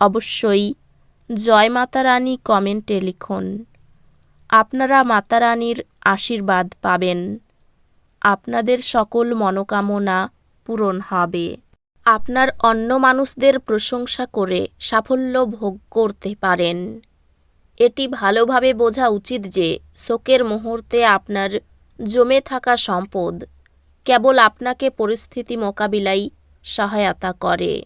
অবশ্যই জয় মাতারানী কমেন্টে লিখুন। আপনারা মাতারানীর আশীর্বাদ পাবেন। আপনাদের সকল মনোকামনা পূরণ হবে। আপনার অন্য মানুষদের প্রশংসা করে সাফল্য ভোগ করতে পারেন। এটি ভালোভাবে বোঝা উচিত যে শোকের মুহূর্তে আপনার জমে থাকা সম্পদ কেবল আপনাকে পরিস্থিতি মোকাবিলায় সহায়তা করে।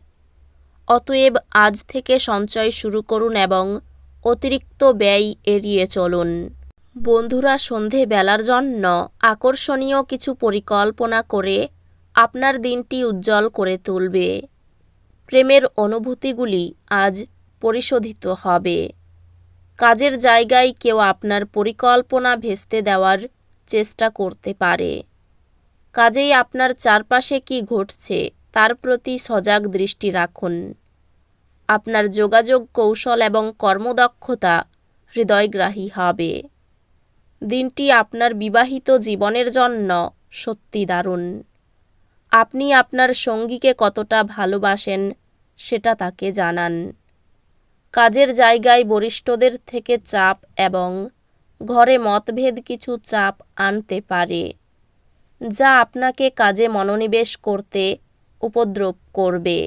অতএব আজ থেকে সঞ্চয় শুরু করুন এবং অতিরিক্ত ব্যয় এড়িয়ে চলুন। বন্ধুরা সন্ধে বেলার জন্য আকর্ষণীয় কিছু পরিকল্পনা করে আপনার দিনটি উজ্জ্বল করে তুলবে। প্রেমের অনুভূতিগুলি আজ পরিশোধিত হবে। কাজের জায়গায় কেউ আপনার পরিকল্পনা ভেস্তে দেওয়ার চেষ্টা করতে পারে। কাজেই আপনার চারপাশে কি ঘটছে তার প্রতি সজাগ দৃষ্টি রাখুন। আপনার যোগাযোগ কৌশল এবং কর্মদক্ষতা হৃদয়গ্রাহী হবে। দিনটি আপনার বিবাহিত জীবনের জন্য সত্যি দারুণ। আপনি আপনার সঙ্গীকে কতটা ভালোবাসেন সেটা তাকে জানান। কাজের জায়গায় বরিষ্ঠদের থেকে চাপ এবং ঘরে মতভেদ কিছু চাপ আনতে পারে, যা আপনাকে কাজে মনোনিবেশ করতে উপদ্রব করবে।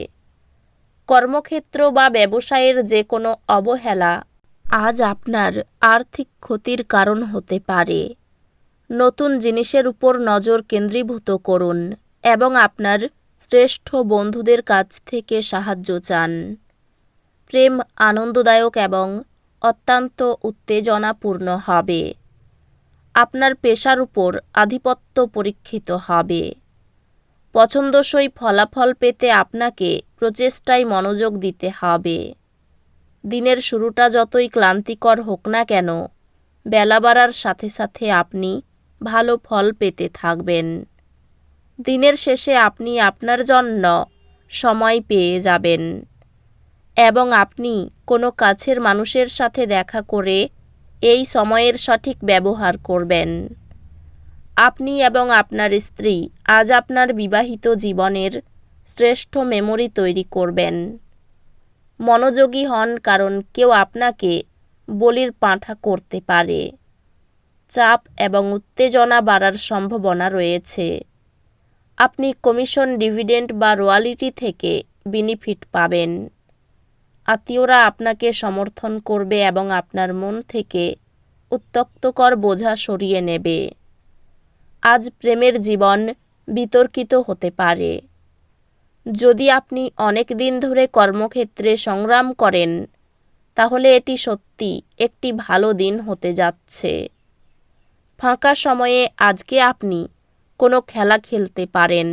কর্মক্ষেত্র বা ব্যবসায়ের যে কোনো অবহেলা আজ আপনার আর্থিক ক্ষতির কারণ হতে পারে। নতুন জিনিসের উপর নজর কেন্দ্রীভূত করুন এবং আপনার শ্রেষ্ঠ বন্ধুদের কাছ থেকে সাহায্য চান। প্রেম আনন্দদায়ক এবং অত্যন্ত উত্তেজনাপূর্ণ হবে। আপনার পেশার উপর আধিপত্য পরীক্ষিত হবে। পছন্দসই ফলাফল পেতে আপনাকে প্রচেষ্টায় মনোযোগ দিতে হবে। দিনের শুরুটা যতই ক্লান্তিকর হোক না কেন, বেলা বাড়ার সাথে সাথে আপনি ভালো ফল পেতে থাকবেন। দিনের শেষে আপনি আপনার জন্য সময় পেয়ে যাবেন এবং আপনি কোনো কাছের মানুষের সাথে দেখা করে এই সময়ের সঠিক ব্যবহার করবেন। আপনি এবং আপনার স্ত্রী আজ আপনার বিবাহিত জীবনের শ্রেষ্ঠ মেমোরি তৈরি করবেন। মনোযোগী হন কারণ কেউ আপনাকে বলির পাঁঠা করতে পারে। চাপ এবং উত্তেজনা বাড়ার সম্ভাবনা রয়েছে। আপনি কমিশন ডিভিডেন্ড বা রোয়ালিটি থেকে বেনিফিট পাবেন। আত্মীয়রা আপনাকে সমর্থন করবে এবং আপনার মন থেকে উত্তক্তকর বোঝা সরিয়ে নেবে। আজ প্রেমের জীবন বিতর্কিত হতে পারে। যদি আপনি অনেক দিন ধরে কর্মক্ষেত্রে সংগ্রাম করেন, তাহলে এটি সত্যি একটি ভালো দিন হতে যাচ্ছে। ফাঁকা সময়ে আজকে আপনি কোনো খেলা খেলতে পারেন,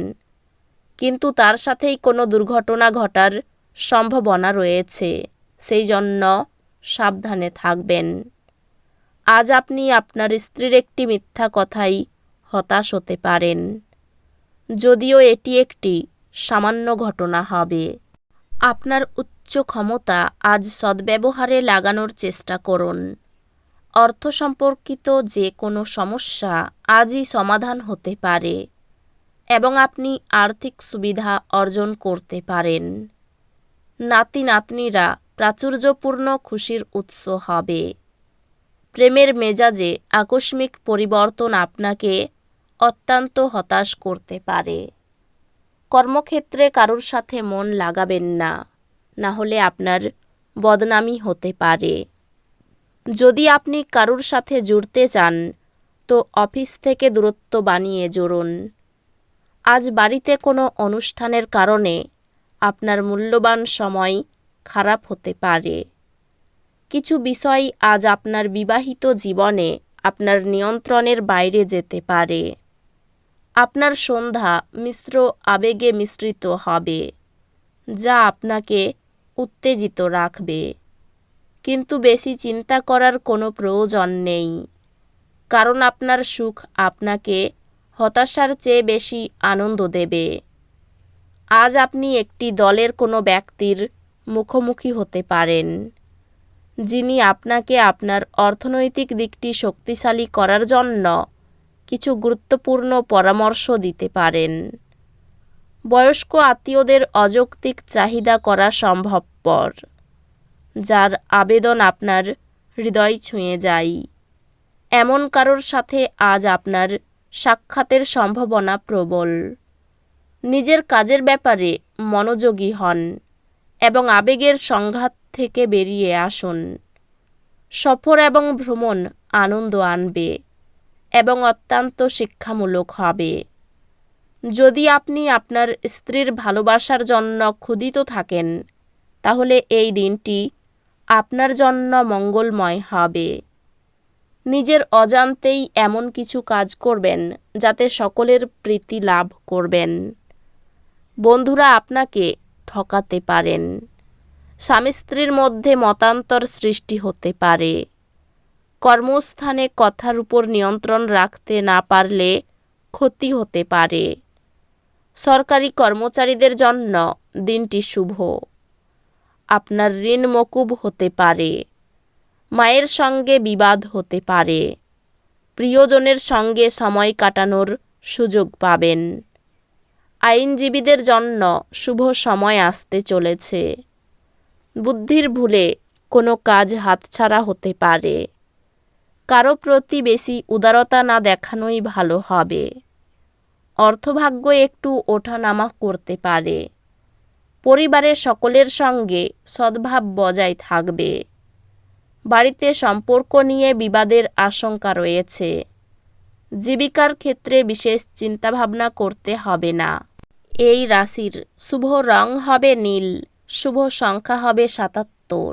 কিন্তু তার সাথেই কোনো দুর্ঘটনা ঘটার সম্ভাবনা রয়েছে, সেই জন্য সাবধানে থাকবেন। আজ আপনি আপনার স্ত্রীর একটি মিথ্যা কথাই হতাশ হতে পারেন। যদিও এটি একটি সামান্য ঘটনা হবে। আপনার উচ্চ ক্ষমতা আজ সদ্ব্যবহারে লাগানোর চেষ্টা করুন। অর্থ সম্পর্কিত যে কোনো সমস্যা আজই সমাধান হতে পারে এবং আপনি আর্থিক সুবিধা অর্জন করতে পারেন। নাতি নাতনিরা প্রাচুর্যপূর্ণ খুশির উৎস হবে। প্রেমের মেজাজে আকস্মিক পরিবর্তন আপনাকে অত্যন্ত হতাশ করতে পারে। কর্মক্ষেত্রে কারোর সাথে মন লাগাবেন না না হলে আপনার বদনামি হতে পারে। যদি আপনি কারোর সাথে জুড়তে চান, তো অফিস থেকে দূরত্ব বানিয়ে জুড়ুন। আজ বাড়িতে কোনো অনুষ্ঠানের কারণে আপনার মূল্যবান সময় খারাপ হতে পারে। কিছু বিষয় আজ আপনার বিবাহিত জীবনে আপনার নিয়ন্ত্রণের বাইরে যেতে পারে। আপনার সন্ধ্যা মিশ্র আবেগে মিশ্রিত হবে, যা আপনাকে উত্তেজিত রাখবে। কিন্তু বেশি চিন্তা করার কোনো প্রয়োজন নেই, কারণ আপনার সুখ আপনাকে হতাশার চেয়ে বেশি আনন্দ দেবে। আজ আপনি একটি দলের কোনো ব্যক্তির মুখোমুখি হতে পারেন, যিনি আপনাকে আপনার অর্থনৈতিক দিকটি শক্তিশালী করার জন্য কিছু গুরুত্বপূর্ণ পরামর্শ দিতে পারেন। বয়স্ক আত্মীয়দের অযৌক্তিক চাহিদা করা সম্ভবপর, যার আবেদন আপনার হৃদয় ছুঁয়ে যায়। এমন কারোর সাথে আজ আপনার সাক্ষাতের সম্ভাবনা প্রবল। নিজের কাজের ব্যাপারে মনোযোগী হন এবং আবেগের সংঘাত থেকে বেরিয়ে আসুন। সফর এবং ভ্রমণ আনন্দ আনবে। এবং অত্যন্ত শিক্ষামূলক হবে। যদি আপনি আপনার স্ত্রীর ভালোবাসার জন্য ক্ষুদিত থাকেন, তাহলে এই দিনটি আপনার জন্য মঙ্গলময় হবে। নিজের অজান্তেই এমন কিছু কাজ করবেন, যাতে সকলের প্রীতি লাভ করবেন। বন্ধুরা আপনাকে ঠকাতে পারেন। স্বামী স্ত্রীর মধ্যে মতান্তর সৃষ্টি হতে পারে। কর্মস্থানে কথার উপর নিয়ন্ত্রণ রাখতে না পারলে ক্ষতি হতে পারে। সরকারি কর্মচারীদের জন্য দিনটি শুভ। আপনার ঋণ মকুব হতে পারে। মায়ের সঙ্গে বিবাদ হতে পারে। প্রিয়জনের সঙ্গে সময় কাটানোর সুযোগ পাবেন। আইনজীবীদের জন্য শুভ সময় আসতে চলেছে। বুদ্ধির ভুলে কোনো কাজ হাতছাড়া হতে পারে। কারও প্রতি বেশি উদারতা না দেখানোই ভালো হবে। অর্থভাগ্য একটু ওঠানামা করতে পারে। পরিবারের সকলের সঙ্গে সদ্ভাব বজায় থাকবে। বাড়িতে সম্পর্ক নিয়ে বিবাদের আশঙ্কা রয়েছে। জীবিকার ক্ষেত্রে বিশেষ চিন্তাভাবনা করতে হবে না। এই রাশির শুভ রং হবে নীল, শুভ সংখ্যা হবে সাতাত্তর।